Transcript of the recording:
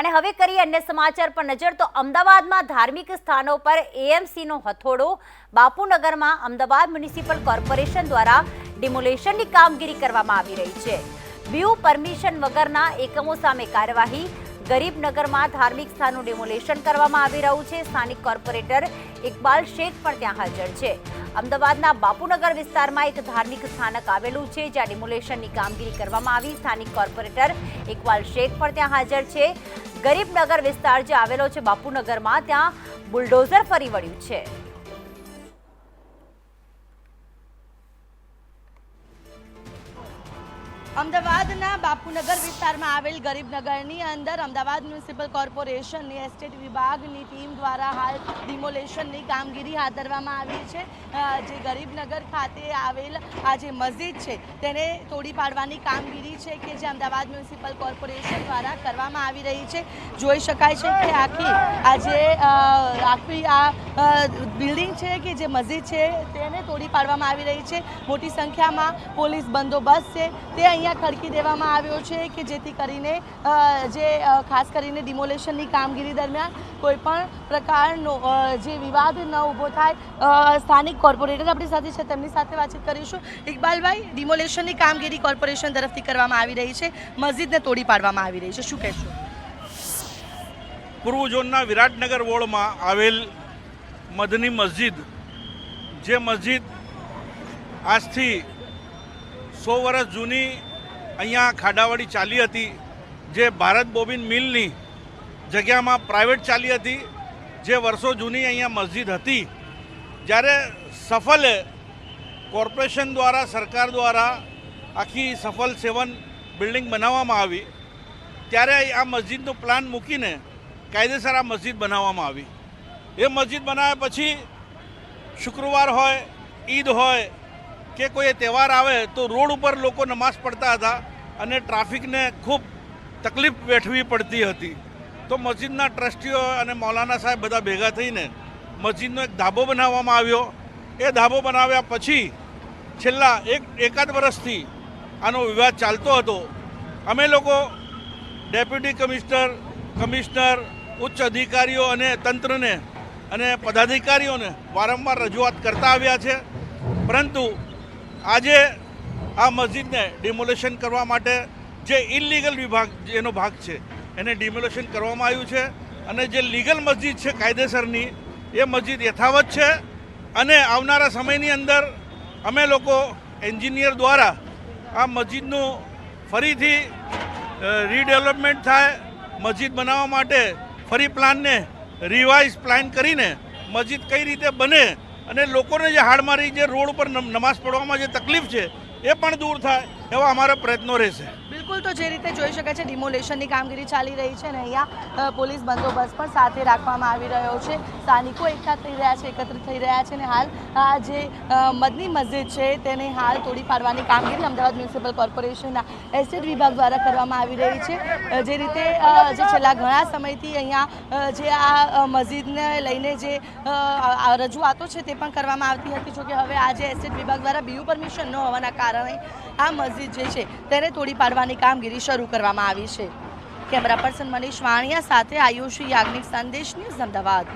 અને હવે કરીએ અન્ય સમાચાર પર નજર. તો અમદાવાદમાં ધાર્મિક સ્થાનો પર એએમસીનો હથોડો. બાપુનગરમાં અમદાવાદ મ્યુનિસિપલ કોર્પોરેશન દ્વારા ડિમોલેશનની કામગીરી કરવામાં આવી રહી છે. વ્યૂ પરમિશન વગરના એકમો સામે કાર્યવાહી. ગરીબનગરમાં ધાર્મિક સ્થાનનું ડિમોલેશન કરવામાં આવી રહ્યું છે. સ્થાનિક કોર્પોરેટર ઇકબાલ શેખ પણ ત્યાં હાજર છે. અમદાવાદના બાપુનગર વિસ્તારમાં એક ધાર્મિક સ્થાનક આવેલું છે, જ્યાં ડિમોલેશનની કામગીરી કરવામાં આવી. સ્થાનિક કોર્પોરેટર ઇકબાલ શેખ પણ ત્યાં હાજર છે. ગરીબનગર વિસ્તાર જે આવેલો છે બાપુનગરમાં ત્યાં બુલડોઝર ફરી વળ્યું છે. અમદાવાદના બાપુનગર વિસ્તારમાં આવેલ ગરીબનગરની અંદર અમદાવાદ મ્યુનિસિપલ કોર્પોરેશનની એસ્ટેટ વિભાગની ટીમ દ્વારા હાલ ડિમોલેશનની કામગીરી હાથ ધરવામાં આવી છે. જે ગરીબનગર ખાતે આવેલ આ જે મસ્જિદ છે, તેને તોડી પાડવાની કામગીરી છે કે જે અમદાવાદ મ્યુનિસિપલ કોર્પોરેશન દ્વારા કરવામાં આવી રહી છે. જોઈ શકાય છે કે આખી આ જે આખી આ બિલ્ડિંગ છે કે જે મસ્જિદ છે, તેને તોડી પાડવામાં આવી રહી છે. મોટી સંખ્યામાં પોલીસ બંદોબસ્ત છે. તે અહીંયા ખડકી દેવામાં આવ્યો છે કે જેથી કરીને જે ખાસ કરીને ડિમોલેશનની કામગીરી દરમિયાન કોઈપણ પ્રકારનો જે વિવાદ ન ઊભો થાય સ્થાનિક કોર્પોરેટર આપણી સાથે છે, તેમની સાથે વાતચીત કરીશું. ઇકબાલભાઈ, ડિમોલેશનની કામગીરી કોર્પોરેશન તરફથી કરવામાં આવી રહી છે, મસ્જિદને તોડી પાડવામાં આવી રહી છે. શું કહેશો? પૂર્વ ઝોનના વિરાટનગર વોર્ડમાં આવેલ મદની મસ્જિદ, જે મસ્જિદ આજથી સો વર્ષ જૂની અહીંયા ખાડાવાડી ચાલી હતી, જે ભારત બોબિન મિલની જગ્યામાં પ્રાઇવેટ ચાલી હતી, જે વર્ષો જૂની અહીંયા મસ્જિદ હતી. જ્યારે સફલે કોર્પોરેશન દ્વારા, સરકાર દ્વારા આખી સફલ સેવન બિલ્ડિંગ બનાવવામાં આવી, ત્યારે આ મસ્જિદનો પ્લાન મૂકીને કાયદેસર આ મસ્જિદ બનાવવામાં આવી. એ મસ્જિદ બનાવ્યા પછી શુક્રવાર હોય, ઈદ હોય કે કોઈ તહેવાર આવે તો રોડ ઉપર લોકો નમાઝ પડતા હતા અને ટ્રાફિકને ખૂબ તકલીફ વેઠવી પડતી હતી. તો મસ્જિદના ટ્રસ્ટીઓ અને મૌલાના સાહેબ બધા ભેગા થઈને મસ્જિદનો એક ધાબો બનાવવામાં આવ્યો. એ ધાબો બનાવ્યા પછી છેલ્લા એક, એકાદ વર્ષથી આનો વિવાદ ચાલતો હતો. અમે લોકો ડેપ્યુટી કમિશનર કમિશનર, ઉચ્ચ અધિકારીઓ અને તંત્રને અને પદાધિકારીઓને વારંવાર રજૂઆત કરતા આવ્યા છે. પરંતુ આજે આ મસ્જિદને ડિમોલેશન કરવા માટે જે ઇલીગલ વિભાગ, જેનો ભાગ છે, એને ડિમોલેશન કરવામાં આવ્યું છે અને જે લીગલ મસ્જિદ છે કાયદેસરની, એ મસ્જિદ યથાવત છે અને આવનારા સમયની અંદર અમે લોકો એન્જિનિયર દ્વારા આ મસ્જિદનું ફરીથી રીડેવલપમેન્ટ થાય, મસ્જિદ બનાવવા માટે ફરી પ્લાનને રિવાઇઝ પ્લાન કરીને મસ્જિદ કઈ રીતે બને અને લોકોને જે હાડમારી જે રોડ ઉપર નમાઝ પડવામાં જે તકલીફ છે, એ પણ દૂર થાય એવા અમારા પ્રયત્નો રહેશે. બિલકુલ તો જે રીતે જોઈ શકાય છે ડિમોલેશનની કામગીરી ચાલી રહી છે અને અહીંયા પોલીસ બંદોબસ્ત પણ સાથે રાખવામાં આવી રહ્યો છે. સ્થાનિકો એકઠા થઈ રહ્યા છે, એકત્રિત થઈ રહ્યા છે અને હાલ આ જે મદની મસ્જિદ છે, તેને હાલ તોડી પાડવાની કામગીરી અમદાવાદ મ્યુનિસિપલ કોર્પોરેશનના એસ્ટેટ વિભાગ દ્વારા કરવામાં આવી રહી છે. જે રીતે જે છેલ્લા ઘણા સમયથી અહીંયા જે આ મસ્જિદને લઈને જે રજૂઆતો છે તે પણ કરવામાં આવતી હતી. જોકે હવે આજે એસ્ટેટ વિભાગ દ્વારા બીયુ પરમિશન ન હોવાના કારણે આ મસ્જિદ જે છે તેને તોડી પાડવાની કામગીરી શરૂ કરવામાં આવી છે. કેમેરા પર્સન મનીષ વાણિયા સાથે આયુષી યાજ્ઞિક સંદેશ ન્યૂઝ અમદાવાદ.